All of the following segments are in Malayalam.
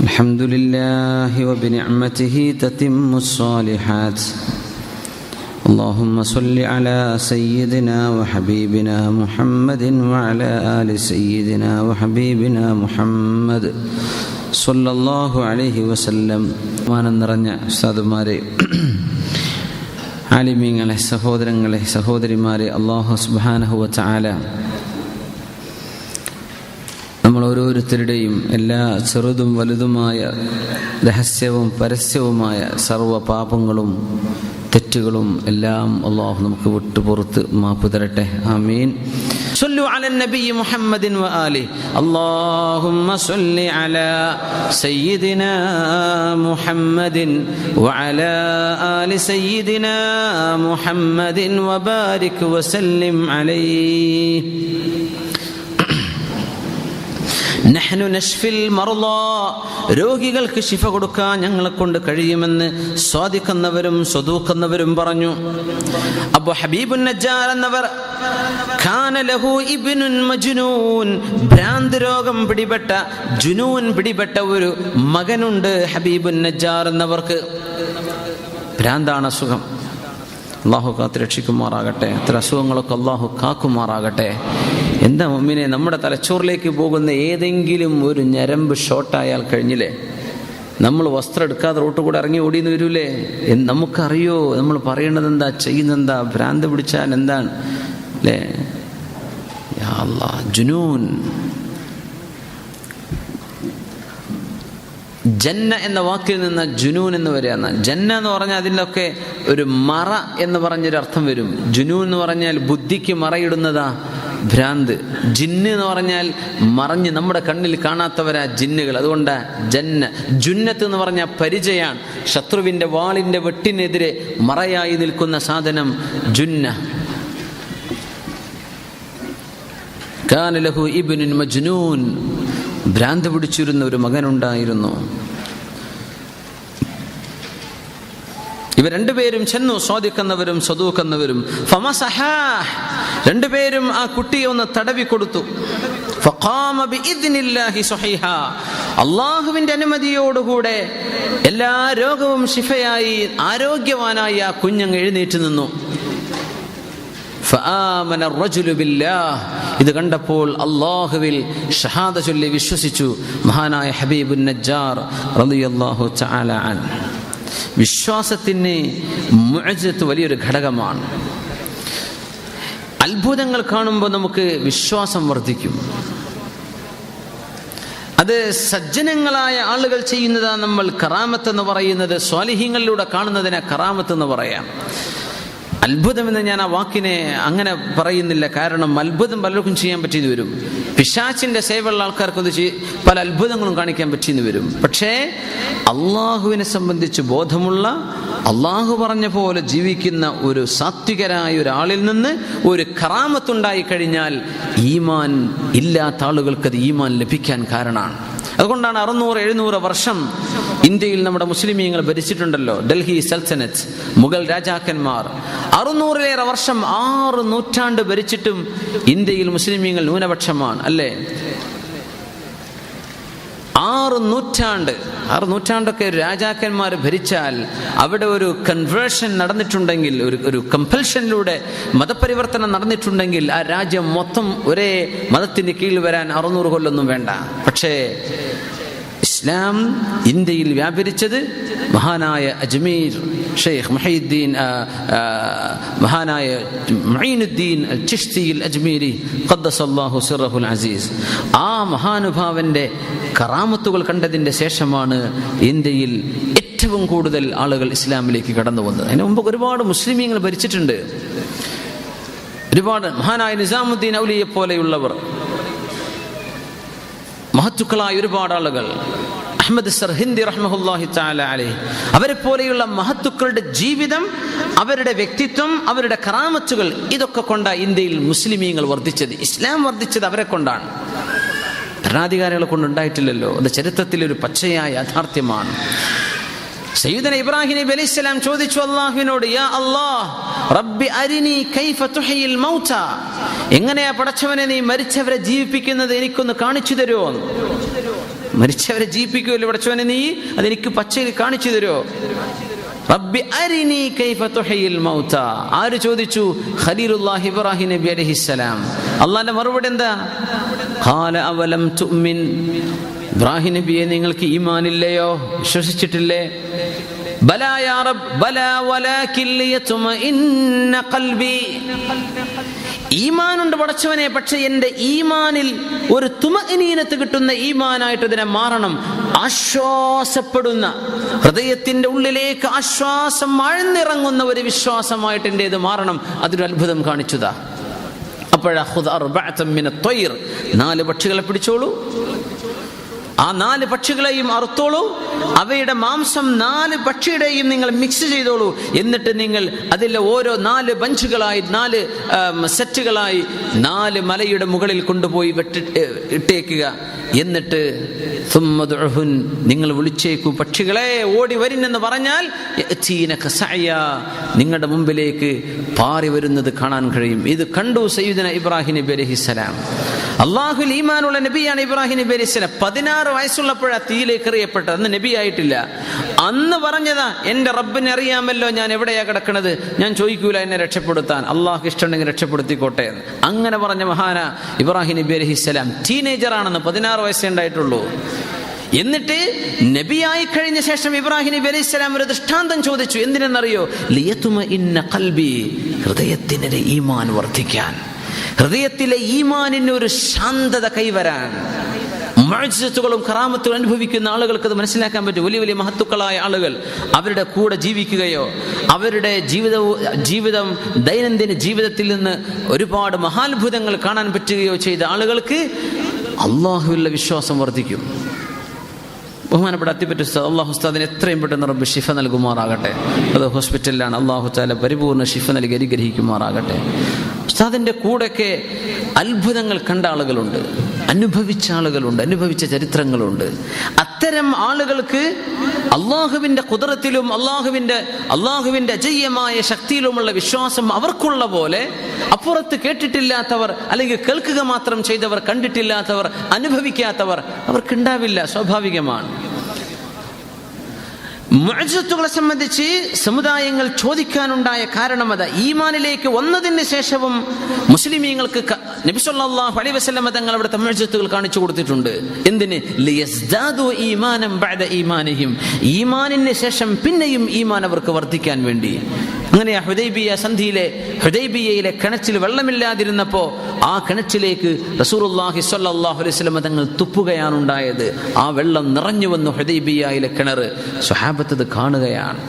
الحمد لله وبنعمته تتم الصالحات اللهم صل على سيدنا وحبيبنا محمد وعلى آل سيدنا وحبيبنا محمد صلى الله عليه وسلم മാനം നിറഞ്ഞ ഉസ്താദുമാരെ ആലിമീങ്ങളെ സഹോദരങ്ങളെ സഹോദരിമാരെ അള്ളാഹു സുബാനഹുവ ചാല നമ്മൾ ഓരോരുത്തരുടെയും എല്ലാ ചെറുതും വലുതുമായ രഹസ്യവും പരസ്യവുമായ സർവ പാപങ്ങളും തെറ്റുകളും എല്ലാം അള്ളാഹു നമുക്ക് വിട്ടുപുറത്ത് മാപ്പ് തരട്ടെ ആമീൻ صلوا على النبي محمد وآله اللهم صل على سيدنا محمد وعلى آل سيدنا محمد وبارك وسلم عليه നഹ്നു നഷ്ഫിൽ മർളാ രോഗികൾക്ക് ശിഫ കൊടുക്കാൻ ഞങ്ങളെ കൊണ്ട് കഴിയുമെന്ന് സ്വാദിക്കുന്നവരും സ്വതൂക്കുന്നവരും പറഞ്ഞു. അബു ഹബീബുൻ നജ്ജാർ എന്നവർ ഭ്രാന്ത് രോഗം പിടിപെട്ട ജുനൂൻ പിടിപെട്ട ഒരു മകനുണ്ട് ഹബീബുൻ നജ്ജാർ എന്നവർക്ക്. ഭ്രാന്താണ് അസുഖം. അള്ളാഹു കാത്ത് രക്ഷിക്കുമാറാകട്ടെ. അത്ര അസുഖങ്ങളൊക്കെ അള്ളാഹു കാക്കുമാറാകട്ടെ. എന്താ മമ്മിനെ നമ്മുടെ തലച്ചോറിലേക്ക് പോകുന്ന ഏതെങ്കിലും ഒരു ഞരമ്പ് ഷോട്ടായാൽ കഴിഞ്ഞില്ലേ? നമ്മൾ വസ്ത്രം എടുക്കാതെ റോട്ട് കൂടെ ഇറങ്ങി ഓടിയെന്ന് വരൂലേ? നമുക്കറിയോ? നമ്മൾ പറയേണ്ടത് എന്താ ചെയ്യുന്നത് എന്താ ഭ്രാന്ത് പിടിച്ചാൽ എന്താണ്? അല്ലേ ജുനൂൻ. ജന്ന എന്ന വാക്കിൽ നിന്ന് ജുനൂൻ എന്ന് വരികയാണ് ജന്ന എന്ന് പറഞ്ഞാൽ അതിലൊക്കെ ഒരു മറ എന്ന് പറഞ്ഞൊരു അർത്ഥം വരും. ജുനൂൻ എന്ന് പറഞ്ഞാൽ ബുദ്ധിക്ക് മറയിടുന്നതാ. ഭ്രാന്ത്. ജിന്ന് എന്ന് പറഞ്ഞാൽ മറഞ്ഞ് നമ്മുടെ കണ്ണിൽ കാണാത്തവരാ ജിന്നുകൾ. അതുകൊണ്ട് ജന്ന. ജുന്നത്ത് എന്ന് പറഞ്ഞാൽ പരിചയാണ്. ശത്രുവിന്റെ വാളിന്റെ വെട്ടിനെതിരെ മറയായി നിൽക്കുന്ന സാധനം ജുന്ന. കാനലഹു ഇബിനുൻ മജ്നൂൻ. ഭ്രാന്ത് പിടിച്ചിരുന്ന ഒരു മകനുണ്ടായിരുന്നു. ഇവ രണ്ടുപേരും ചെന്നു സ്വാദിക്കുന്നവരും സ്വതൂക്കുന്നവരും രണ്ടുപേരും ആ കുട്ടിയെ ഒന്ന് തടവി കൊടുത്തു. അള്ളാഹുവിന്റെ അനുമതിയോടുകൂടെ എല്ലാ രോഗവും ശിഫയായി ആരോഗ്യവാനായി ആ കുഞ്ഞങ്ങ് എഴുന്നേറ്റ് നിന്നു. ഇത് കണ്ടപ്പോൾ അള്ളാഹുവിൽ ഷഹാദ ചൊല്ലി വിശ്വസിച്ചു. മഹാനായ ഹബീബുൻ നജ്ജാർ റളിയല്ലാഹു തആല അൻ വിശ്വാസത്തിന് വലിയൊരു ഘടകമാണ്. അത്ഭുതങ്ങൾ കാണുമ്പോൾ നമുക്ക് വിശ്വാസം വർദ്ധിക്കും. അത് സജ്ജനങ്ങളായ ആളുകൾ ചെയ്യുന്നതാണ് നമ്മൾ കറാമത്ത് എന്ന് പറയുന്നത് സ്വാലിഹ്യങ്ങളിലൂടെ കാണുന്നതിനെ കറാമത്ത് എന്ന് പറയാം. അത്ഭുതമെന്ന് ഞാൻ ആ വാക്കിനെ അങ്ങനെ പറയുന്നില്ല കാരണം അത്ഭുതം പലർക്കും ചെയ്യാൻ പറ്റിയെന്ന് വരും. പിശാച്ചിന്റെ സേവയുള്ള ആൾക്കാർക്കൊന്ന് പല അത്ഭുതങ്ങളും കാണിക്കാൻ പറ്റിയെന്ന് വരും. പക്ഷേ അള്ളാഹുവിനെ സംബന്ധിച്ച് ബോധമുള്ള അള്ളാഹു പറഞ്ഞ പോലെ ജീവിക്കുന്ന ഒരു സാത്വികരായ ഒരാളിൽ നിന്ന് ഒരു കറാമത്തുണ്ടായി കഴിഞ്ഞാൽ ഈമാൻ ഇല്ലാത്ത ആളുകൾക്ക് അത് ഈമാൻ ലഭിക്കാൻ കാരണമാണ്. അതുകൊണ്ടാണ് അറുന്നൂറ് എഴുന്നൂറ് വർഷം ഇന്ത്യയിൽ നമ്മുടെ മുസ്ലിമീങ്ങൾ ഭരിച്ചിട്ടുണ്ടല്ലോ. ഡൽഹി സൽത്തനത്ത് മുഗൾ രാജാക്കന്മാർ. അറുന്നൂറിലേറെ വർഷം ആറ് നൂറ്റാണ്ട് ഭരിച്ചിട്ടും ഇന്ത്യയിൽ മുസ്ലിമീങ്ങൾ ന്യൂനപക്ഷമാണ് അല്ലേ? ആറ് നൂറ്റാണ്ട് ആറ് നൂറ്റാണ്ടൊക്കെ രാജാക്കന്മാർ ഭരിച്ചാൽ അവിടെ ഒരു കൺവേർഷൻ നടന്നിട്ടുണ്ടെങ്കിൽ ഒരു ഒരു കമ്പൽഷനിലൂടെ മതപരിവർത്തനം നടന്നിട്ടുണ്ടെങ്കിൽ ആ രാജ്യം മൊത്തം ഒരേ മതത്തിന് കീഴിൽ വരാൻ അറുന്നൂറ് കൊല്ലൊന്നും വേണ്ട. പക്ഷേ ഇസ്ലാം ഇന്ത്യയിൽ വ്യാപരിച്ചത് മഹാനായ അജ്മീർ ഷെയ്ഖ് മഹീദ്ദീൻ മഹാനായ മൈനുദ്ദീൻ ചിഷ്തിയിൽ അജ്മീരി ഖദ്ദസല്ലാഹു സിറഹുൽ അസീസ്. ആ മഹാനുഭാവന്റെ കറാമത്തുകൾ കണ്ടതിന്റെ ശേഷമാണ് ഇന്ത്യയിൽ ഏറ്റവും കൂടുതൽ ആളുകൾ ഇസ്ലാമിലേക്ക് കടന്നു വന്നത്. അതിന് മുമ്പ് ഒരുപാട് മുസ്ലിമീങ്ങൾ ഭരിച്ചിട്ടുണ്ട്. ഒരുപാട് മഹാനായ നിസാമുദ്ദീൻ ഔലിയെ പോലെയുള്ളവർ മഹത്തുക്കളായ ഒരുപാട് ആളുകൾ. അഹമ്മദ് സർഹിന്ദി റഹ്മഹുല്ലാഹി താല അലേ. അവരെ പോലെയുള്ള മഹത്തുക്കളുടെ ജീവിതം അവരുടെ വ്യക്തിത്വം അവരുടെ കറാമത്തുകൾ ഇതൊക്കെ കൊണ്ടാണ് ഇന്ത്യയിൽ മുസ്ലിമീങ്ങൾ വർദ്ധിച്ചത് ഇസ്ലാം വർദ്ധിച്ചത് അവരെ കൊണ്ടാണ്. ഭരണാധികാരികളെ കൊണ്ടുണ്ടായിട്ടില്ലല്ലോ അത് ചരിത്രത്തിലൊരു പച്ചയായ യാഥാർത്ഥ്യമാണ്. സയ്യിദന ഇബ്രാഹിം നബി അലൈഹിസ്സലാം ചോദിച്ചു അല്ലാഹുവിനോട് യാ അല്ലാഹ് റബ്ബി അരിനി കൈഫ തുഹയിൽ മൗത എങ്ങനെയാ പടച്ചവനെ നീ മരിച്ചവരെ ജീവിപ്പിക്കുന്നത് എനിക്കൊന്ന് കാണിച്ചു തരുമോ മരിച്ചവരെ ജീവിപ്പിക്കുമല്ലോ പടച്ചവനെ നീ അതെനിക്ക് പച്ചയിൽ കാണിച്ചു തരുമോ റബ്ബി അരിനി കൈഫ തുഹയിൽ മൗത ആര് ചോദിച്ചു? ഖലീലുല്ലാഹി ഇബ്രാഹിം നബി അലൈഹിസ്സലാം അള്ളാന്റെ മറുപടി എന്താ? ഖാല അവലം തുഅ്മിൻ ഇബ്രാഹിം നബിയെ നിങ്ങൾക്ക് ഈമാനില്ലയോ? വിശ്വസിച്ചിട്ടില്ലേ? ബലാ യാ റബ്ബ് ബലാ വലാകിൻ ലിയത്മഇന്ന ഖൽബി. ഈമാനുണ്ട് പടച്ചവനെ പക്ഷെ എന്റെ ഈമാനിൽ ഒരു തുമനീനത്ത് കിട്ടുന്ന ഈമാനായിട്ട് ഇതിനെ മാറണം. ആശ്വാസപ്പെടുന്ന ഹൃദയത്തിന്റെ ഉള്ളിലേക്ക് ആശ്വാസം ആഴ്ന്നിറങ്ങുന്ന ഒരു വിശ്വാസമായിട്ട് എന്റെ ഇത് മാറണം. അതൊരു അത്ഭുതം കാണിച്ചതാ. അപ്പോഴാ നാല് പക്ഷികളെ പിടിച്ചോളൂ. ആ നാല് പക്ഷികളെയും അറുത്തോളൂ. അവയുടെ മാംസം നാല് പക്ഷിയുടെയും നിങ്ങൾ മിക്സ് ചെയ്തോളൂ. എന്നിട്ട് നിങ്ങൾ അതിലെ ഓരോ നാല് ബഞ്ചുകളായി നാല് സെറ്റുകളായി നാല് മലയുടെ മുകളിൽ കൊണ്ടുപോയി വെട്ടി ഇട്ടേക്കുക. എന്നിട്ട് നിങ്ങൾ വിളിച്ചേക്കൂ പക്ഷികളെ ഓടി വരുന്നെന്ന് പറഞ്ഞാൽ നിങ്ങളുടെ മുമ്പിലേക്ക് പാറി വരുന്നത് കാണാൻ കഴിയും. ഇത് കണ്ടു സയ്യിദന ഇബ്രാഹിം നബി അലഹിസലാം അള്ളാഹുൽ ഈമാനുള്ള നബിയാണ് ഇബ്രാഹിം നബി അലിസ്ലം പതിനാറ് വയസ്സുള്ളപ്പോഴാണ് തീയിലേക്ക് എറിയപ്പെട്ടത്. അന്ന് നബി ആയിട്ടില്ല അന്ന് പറഞ്ഞതാ എന്റെ റബ്ബിനെ അറിയാമല്ലോ ഞാൻ എവിടെയാ കിടക്കണത്? ഞാൻ ചോദിക്കൂല എന്നെ രക്ഷപ്പെടുത്താൻ. അള്ളാഹു ഇഷ്ടമുണ്ടെങ്കിൽ രക്ഷപ്പെടുത്തിക്കോട്ടെ എന്ന്. അങ്ങനെ പറഞ്ഞ മഹാന ഇബ്രാഹിം നബി അലഹിസ്സലാം ടീനേജർ ആണെന്ന് പതിനാറ് വയസ്സേ ഉണ്ടായിട്ടുള്ളൂ. എന്നിട്ട് നബിയായി കഴിഞ്ഞ ശേഷം ഇബ്രാഹിം നബി അലൈഹി സ്വലാം ഒരു ദൃഷ്ടാന്തം ചോദിച്ചു. എന്തിനെന്നറിയോ? ലിയത്തുമ ഇന്ന കൽബി ഹൃദയത്തിന്റെ ഈമാൻ വർദ്ധിക്കാൻ. ഹൃദയത്തിലെ ഈമാനിന് ഒരു ശാന്തത കൈവരാൻ മഴച്ചുകളും കറാമത്തുകളും അനുഭവിക്കുന്ന ആളുകൾക്ക് അത് മനസ്സിലാക്കാൻ പറ്റും. വലിയ വലിയ മഹത്തുക്കളായ ആളുകൾ അവരുടെ കൂടെ ജീവിക്കുകയോ അവരുടെ ജീവിതവും ജീവിതം ദൈനംദിന ജീവിതത്തിൽ നിന്ന് ഒരുപാട് മഹാത്ഭുതങ്ങൾ കാണാൻ പറ്റുകയോ ചെയ്ത ആളുകൾക്ക് അള്ളാഹുവിലുള്ള വിശ്വാസം വർദ്ധിക്കും. ബഹുമാനപ്പെട്ട അത്തിപ്പറ്റ അള്ളാഹു ഉസ്താദിന് എത്രയും പെട്ടെന്ന് റബ്ബ് ഷിഫ നൽകുമാറാകട്ടെ. അത് ഹോസ്പിറ്റലിലാണ് അള്ളാഹു താല പരിപൂർണ ഷിഫ നൽകി അനുഗ്രഹിക്കുമാറാകട്ടെ. ഉസ്താദിന്റെ കൂടെയൊക്കെ അത്ഭുതങ്ങൾ കണ്ട ആളുകളുണ്ട്. അനുഭവിച്ച ആളുകളുണ്ട് അനുഭവിച്ച ചരിത്രങ്ങളുണ്ട്. അത്തരം ആളുകൾക്ക് അള്ളാഹുവിന്റെ കുതിരത്തിലും അള്ളാഹുവിന്റെ അള്ളാഹുവിന്റെ അജയ്യമായ ശക്തിയിലുമുള്ള വിശ്വാസം അവർക്കുള്ള പോലെ അപ്പുറത്ത് കേട്ടിട്ടില്ലാത്തവർ അല്ലെങ്കിൽ കേൾക്കുക മാത്രം ചെയ്തവർ കണ്ടിട്ടില്ലാത്തവർ അനുഭവിക്കാത്തവർ അവർക്കുണ്ടാവില്ല സ്വാഭാവികമാണ്. മുഅ്ജിസത്തുകളെ സംബന്ധിച്ച് സമുദായങ്ങൾ ചോദിക്കാനുണ്ടായ കാരണം അത്. ഈമാനിലേക്ക് വന്നതിന് ശേഷവും മുസ്ലിമീങ്ങൾക്ക് നബിസൊല്ലാഹു നബി വസ്ലമ തങ്ങൾ അവിടുത്തെ മുഅ്ജിസത്തുകൾ കാണിച്ചു കൊടുത്തിട്ടുണ്ട്. എന്തിന്? ഈമാനം ഈമാനിന് ശേഷം പിന്നെയും ഈമാൻ അവർക്ക് വർദ്ധിക്കാൻ വേണ്ടി. അങ്ങനെയാ ഹുദൈബിയ സന്ധിയിലെ ഹുദൈബിയയിലെ കിണറ്റിൽ വെള്ളമില്ലാതിരുന്നപ്പോൾ ആ കിണറ്റിലേക്ക് റസൂലുള്ളാഹി സ്വല്ലല്ലാഹു അലൈഹി തങ്ങൾ തുപ്പുകയാണ് ഉണ്ടായത് ആ വെള്ളം നിറഞ്ഞു വന്നു ഹുദൈബിയയിലെ കിണർ സ്വഹാബത്ത് ഇത് കാണുകയാണ്.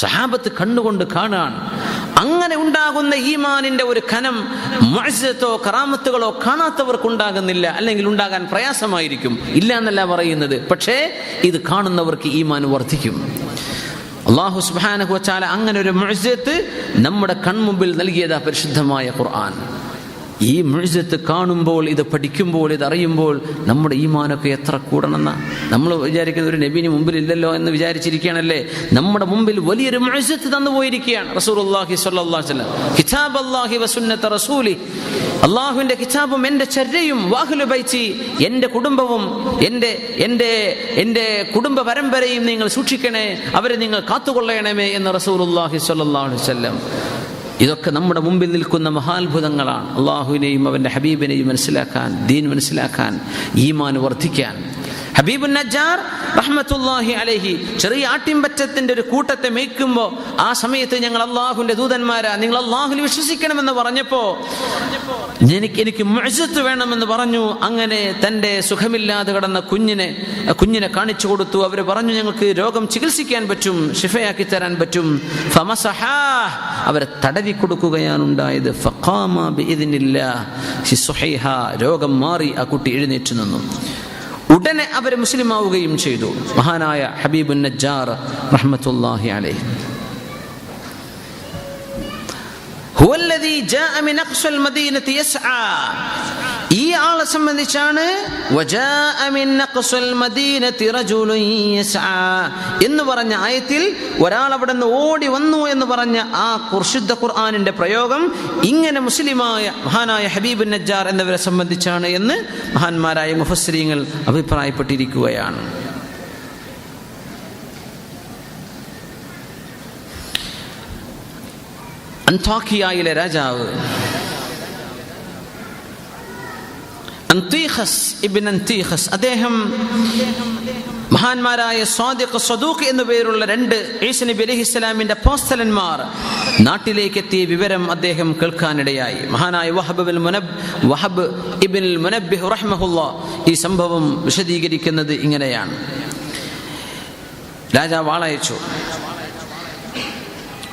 സ്വഹാബത്ത് കണ്ണുകൊണ്ട് കാണാൻ അങ്ങനെ ഉണ്ടാകുന്ന ഈമാനിന്റെ ഒരു കനം മത്സ്യത്തോ കറാമത്തുകളോ കാണാത്തവർക്ക് ഉണ്ടാകുന്നില്ല അല്ലെങ്കിൽ ഉണ്ടാകാൻ പ്രയാസമായിരിക്കും. ഇല്ല എന്നല്ല പറയുന്നത്. പക്ഷേ ഇത് കാണുന്നവർക്ക് ഈമാൻ വർദ്ധിക്കും. അള്ളാഹു സുബ്ഹാനഹു വച്ചാല അങ്ങനെ ഒരു മുഅ്ജിസത്ത് നമ്മുടെ കൺമുമ്പിൽ നൽകിയതാ പരിശുദ്ധമായ ഖുർആൻ. ഈ മുഴുസത്ത് കാണുമ്പോൾ ഇത് പഠിക്കുമ്പോൾ ഇത് അറിയുമ്പോൾ നമ്മുടെ ഈമാനൊക്കെ എത്ര കൂടണമെന്ന? നമ്മൾ വിചാരിക്കുന്ന ഒരു നബീന് മുമ്പിൽ ഇല്ലല്ലോ എന്ന് വിചാരിച്ചിരിക്കുകയാണല്ലേ? നമ്മുടെ മുമ്പിൽ വലിയൊരു മുഴുസത്ത് തന്നു പോയിരിക്കുകയാണ് അലൈഹി വസല്ലം. കിതാബ് റസൂലി. കിതാബും എന്റെ ചര്യയും വാഹുലു ബൈച്ചി എന്റെ കുടുംബവും എന്റെ എന്റെ എന്റെ കുടുംബ പരമ്പരയും നിങ്ങൾ സൂക്ഷിക്കണേ അവരെ നിങ്ങൾ കാത്തുകൊള്ളണമേ എന്ന് റസൂലുള്ളാഹി അള്ളാഹി വസല്ലം ഇതൊക്കെ നമ്മുടെ മുമ്പിൽ നിൽക്കുന്ന മഹാത്ഭുതങ്ങളാണ്. അള്ളാഹുവിനെയും അവന്റെ ഹബീബിനെയും മനസ്സിലാക്കാൻ ദീൻ മനസ്സിലാക്കാൻ ഈമാൻ വർദ്ധിക്കാൻ. ഹബീബുൻ നജാർ റഹ്മത്തുല്ലാഹി അലഹി ചെറിയ ആട്ടിൻപറ്റത്തിന്റെ ഒരു കൂട്ടത്തെ മേയ്ക്കുമ്പോൾ ആ സമയത്ത് ഞങ്ങൾ അള്ളാഹുവിന്റെ ദൂതന്മാരാ. നിങ്ങൾ അള്ളാഹുൽ വിശ്വസിക്കണമെന്ന് പറഞ്ഞപ്പോ എനിക്ക് എനിക്ക് മഴത്ത് വേണമെന്ന് പറഞ്ഞു. അങ്ങനെ തന്റെ സുഖമില്ലാതെ കിടന്ന കുഞ്ഞിനെ കുഞ്ഞിനെ കാണിച്ചു കൊടുത്തു. അവർ പറഞ്ഞു ഞങ്ങൾക്ക് രോഗം ചികിത്സിക്കാൻ പറ്റും ഷിഫയാക്കി തരാൻ പറ്റും. അവരെ തടവി കൊടുക്കുകയാണ് ഉണ്ടായത്. രോഗം മാറി ആ കുട്ടി എഴുന്നേറ്റ് നിന്നു. ഉടനെ അവർ മുസ്ലിമാവുകയും ചെയ്തു മഹാനായ ഹബീബുൻ നജ്ജാർ റഹ്മത്തുല്ലാഹി അലൈഹി هو الذي جاء من أقصى المدينة يسعى ഈ ആളെ സംബന്ധിച്ചാണ് എന്ന് പറഞ്ഞ ആയത്തിൽ ഒരാൾ അവിടെ നിന്ന് ഓടി വന്നു എന്ന് പറഞ്ഞ ആ കുർശുദ്ധ ഖുർആാനിന്റെ പ്രയോഗം ഇങ്ങനെ മുസ്ലിമായ മഹാനായ ഹബീബ് നജ്ജാർ എന്നിവരെ സംബന്ധിച്ചാണ് എന്ന് മഹാന്മാരായ മുഫസ്രീങ്ങൾ അഭിപ്രായപ്പെട്ടിരിക്കുകയാണ്. അന്താഖിയായിലെ രാജാവ് അന്തീഖസ് ഇബ്ൻ അന്തീഖസ് അദ്ദേഹം മഹാന്മാരായ സ്വാദിഖ് സദൂഖ് എന്നു പേരുള്ള രണ്ട് ഈസ നബി അലൈഹി ഇസ്ലാമിന്റെ പോസ്റ്റലന്മാർ നാട്ടിലേക്ക് എത്തിയ വിവരം അദ്ദേഹം കേൾക്കാനിടയായി. മഹാനായ വഹബ് മുനബ് വഹബ് ഇബിൻ മുനബ്ബിഹ് റഹ്മഹുല്ല ഈ സംഭവം വിശദീകരിക്കുന്നത് ഇങ്ങനെയാണ്. രാജാവ് ആളയച്ചു.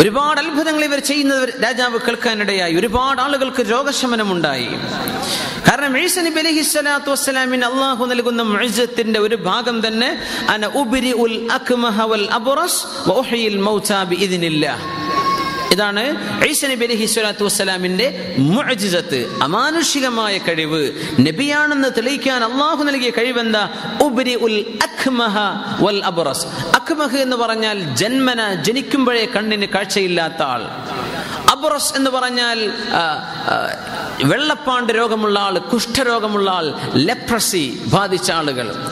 ഒരുപാട് അത്ഭുതങ്ങൾ ഇവർ ചെയ്യുന്നത് രാജാവ് കേൾക്കാനിടയായി. ഒരുപാട് ആളുകൾക്ക് രോഗശമനമുണ്ടായി. കാരണം ഈസ നബി അലൈഹി സ്വലാത്തു വസ്സലാമിന് അള്ളാഹു നൽകുന്ന മുഅ്സത്തിന്റെ ഒരു ഭാഗം തന്നെ അന ഉബിരി ഉൽ അക്മഹ വൽ അബ്റസ് വഉഹയിൽ മൗതാ ബിഇദ്നില്ലാഹ്. ഇതാണ് ഈസ നബി അലൈഹി സ്വലാത്തു വസ്സലാമിന്റെ മുഅ്ജിസത്ത് അമാനുഷികമായ കഴിവ്. നബിയാണെന്ന് തെളിയിക്കാൻ അള്ളാഹു നൽകിയ കഴിവെന്താ? ഉബിരി ഉൽ വൽ അബ്റസ്. അഖ്മഹ് എന്ന് പറഞ്ഞാൽ ജന്മന ജനിക്കുമ്പോഴേ കണ്ണിന് കാഴ്ചയില്ലാത്ത ആൾ. അബ്റസ് എന്ന് പറഞ്ഞാൽ വെള്ളപ്പാണ്ട് രോഗമുള്ള ആൾ കുഷ്ഠരോഗമുള്ള ആൾ ലെപ്രസി ബാധിച്ച ആളുകൾ.